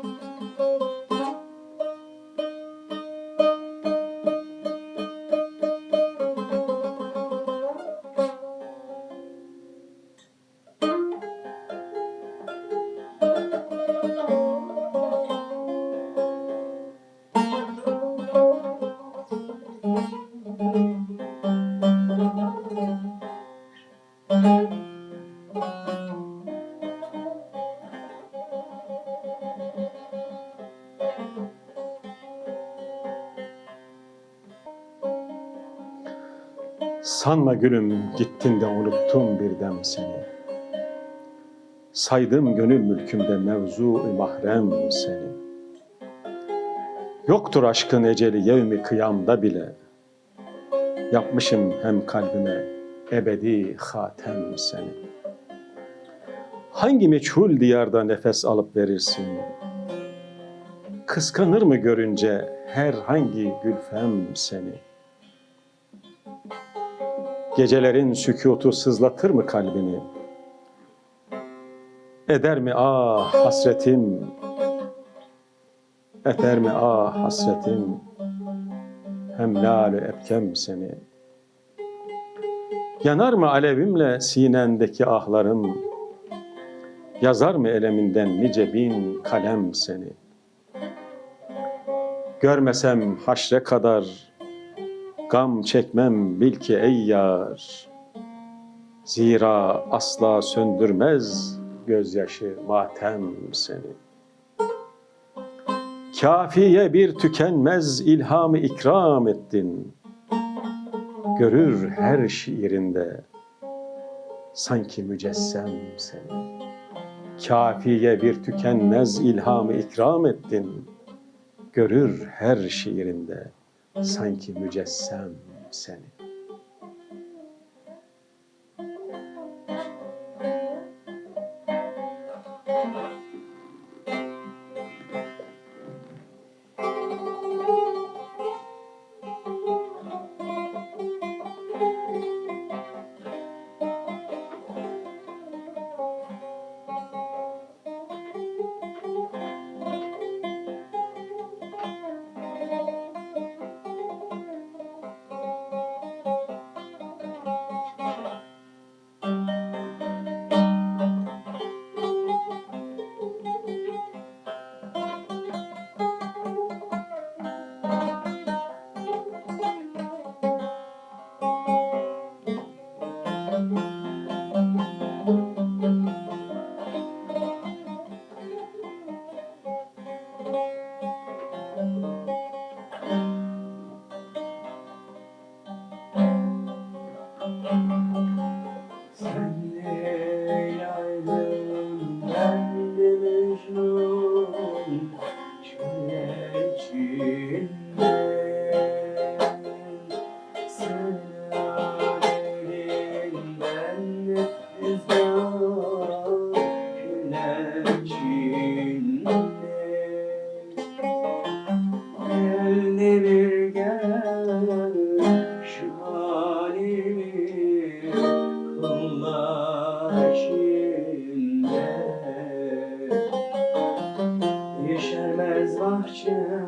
thank mm -hmm. you Sanma gülüm gittin de unuttum birden seni. Saydım gönül mülkümde mevzu mahrem seni. Yoktur aşkın eceli yevmi kıyamda bile. Yapmışım hem kalbime ebedi hatem seni. Hangi meçhul diyarda nefes alıp verirsin? Kıskanır mı görünce herhangi gülfem seni? Gecelerin sükutu sızlatır mı kalbini? Eder mi ah hasretim? Eder mi ah hasretim? Hem lal ebkem seni. Yanar mı alevimle sinendeki ahlarım? Yazar mı eleminden nice bin kalem seni? Görmesem haşre kadar Gam çekmem bil ki ey yar. Zira asla söndürmez gözyaşı matem seni. Kafiye bir tükenmez ilhamı ikram ettin. Görür her şiirinde sanki mücessem seni. Kafiye bir tükenmez ilhamı ikram ettin. Görür her şiirinde sanki mücessem seni. Bahçem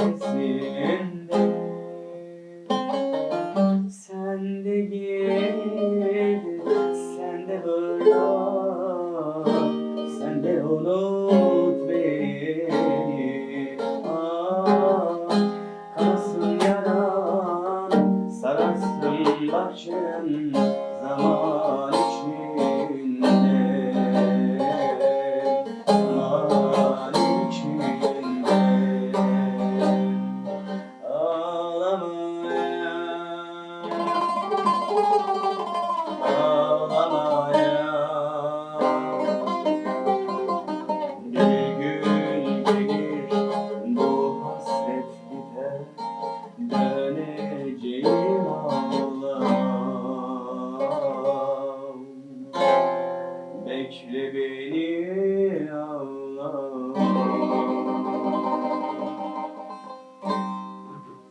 coisa.